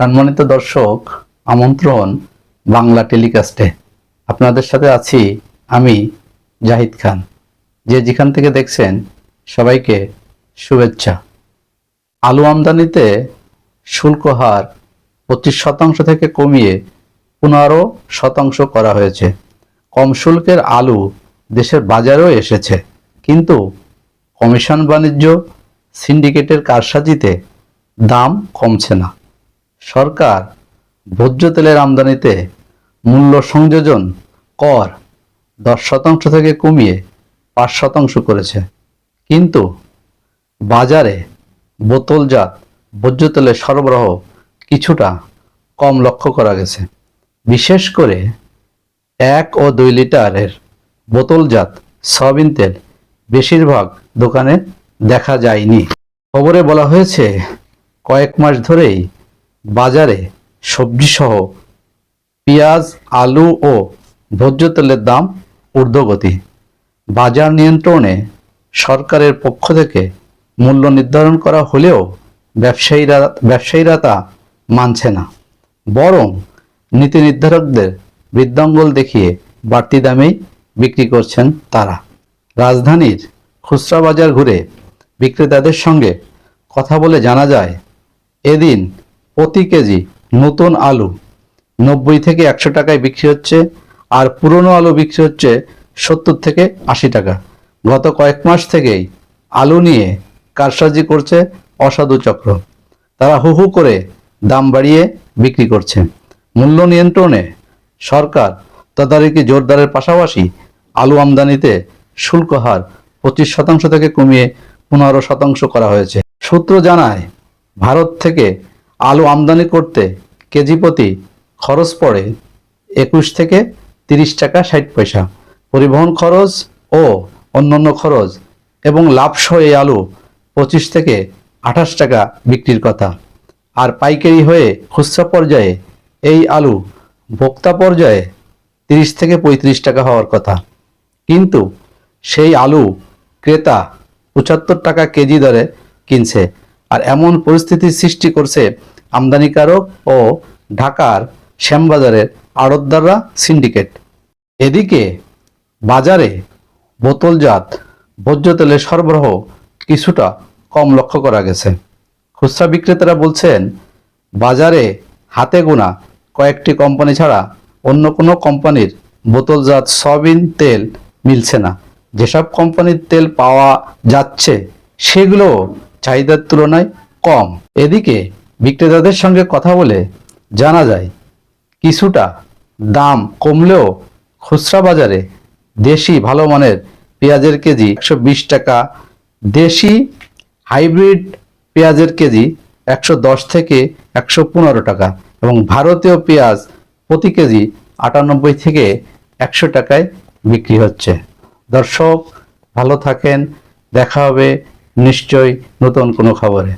সম্মানিত দর্শক, আমন্ত্রণ বাংলা টেলিকাস্টে। আপনাদের সাথে আছি আমি জাহিদ খান। যে যেখান থেকে দেখছেন, সবাইকে শুভেচ্ছা। আলু আমদানিতে শুল্ক হার পঁচিশ শতাংশ থেকে কমিয়ে পনেরো শতাংশ করা হয়েছে। কম শুল্কের আলু দেশের বাজারেও এসেছে। কিন্তু কমিশন বাণিজ্য সিন্ডিকেটের কারসাজিতে দাম কমছে না। সরকার ভোজ্য তেলের আমদানিতে মূল্য সংযোজন কর দশ শতাংশ থেকে কমিয়ে পাঁচ শতাংশ করেছে। কিন্তু বাজারে বোতলজাত ভোজ্য তেলের সরবরাহ কিছুটা কম লক্ষ্য করা গেছে। বিশেষ করে এক ও দুই লিটারের বোতলজাত সয়াবিন তেল বেশিরভাগ দোকানে দেখা যায়নি। খবরে বলা হয়েছে, কয়েক মাস ধরেই বাজারে সবজিসহ পেঁয়াজ, আলু ও ভোজ্য তেলের দাম ঊর্ধ্বগতি। বাজার নিয়ন্ত্রণে সরকারের পক্ষ থেকে মূল্য নির্ধারণ করা হলেও ব্যবসায়ীরা ব্যবসায়ীরা তা মানছে না। বরং নীতি নির্ধারকদের বৃদ্ধাঙ্গল দেখিয়ে বাড়তি দামেই বিক্রি করছেন তারা। রাজধানীর খুচরা বাজার ঘুরে বিক্রেতাদের সঙ্গে কথা বলে জানা যায়, এদিন প্রতি কেজি নতুন আলু নব্বই থেকে একশো টাকায় বিক্রি হচ্ছে, আর পুরনো আলু বিক্রি হচ্ছে সত্তর থেকে আশি টাকা। গত কয়েক মাস থেকেই আলু নিয়ে কারসাজি করছে অসাধু চক্র। তারা হু হু করে দাম বাড়িয়ে বিক্রি করছে। মূল্য নিয়ন্ত্রণে সরকার তদারকি জোরদারের পাশাপাশি আলু আমদানিতে শুল্ক হার পঁচিশ শতাংশ থেকে কমিয়ে পনেরো শতাংশ করা হয়েছে। সূত্র জানায়, ভারত থেকে আলু আমদানি করতে কেজি প্রতি খরচ পড়ে একুশ থেকে তিরিশ টাকা ষাট পয়সা। পরিবহন খরচ ও অন্যান্য খরচ এবং লাভসহ এই আলু পঁচিশ থেকে আঠাশ টাকা বিক্রির কথা। আর পাইকারি হয়ে খুচরা পর্যায়ে এই আলু ভোক্তা পর্যায়ে তিরিশ থেকে পঁয়ত্রিশ টাকা হওয়ার কথা। কিন্তু সেই আলু ক্রেতা পঁচাত্তর টাকা কেজি দরে কিনছে। আর এমন পরিস্থিতির সৃষ্টি করছে আমদানিকারক ও ঢাকার শ্যামবাজারের আড়তদাররা সিন্ডিকেট। এদিকে বাজারে বোতলজাত ভোজ্য তেলের সরবরাহ কিছুটা কম লক্ষ্য করা গেছে। খুচরা বিক্রেতারা বলছেন, বাজারে হাতে গোনা কয়েকটি কোম্পানি ছাড়া অন্য কোনো কোম্পানির বোতলজাত সয়াবিন তেল মিলছে না। যেসব কোম্পানির তেল পাওয়া যাচ্ছে, সেগুলো চাহিদার তুলনায় কম। এদিকে বিক্রেতাদের সঙ্গে কথা বলে জানা যায়, কিছুটা দাম কমলেও খুচরা বাজারে দেশি ভালো মানের পেঁয়াজের কেজি একশো বিশ টাকা, দেশি হাইব্রিড পেঁয়াজের কেজি একশো দশ থেকে একশো পনেরো টাকা এবং ভারতীয় পেঁয়াজ প্রতি কেজি আটানব্বই থেকে একশো টাকায় বিক্রি হচ্ছে। দর্শক, ভালো থাকেন, দেখা হবে নিশ্চয়ই নতুন কোনো খবরে।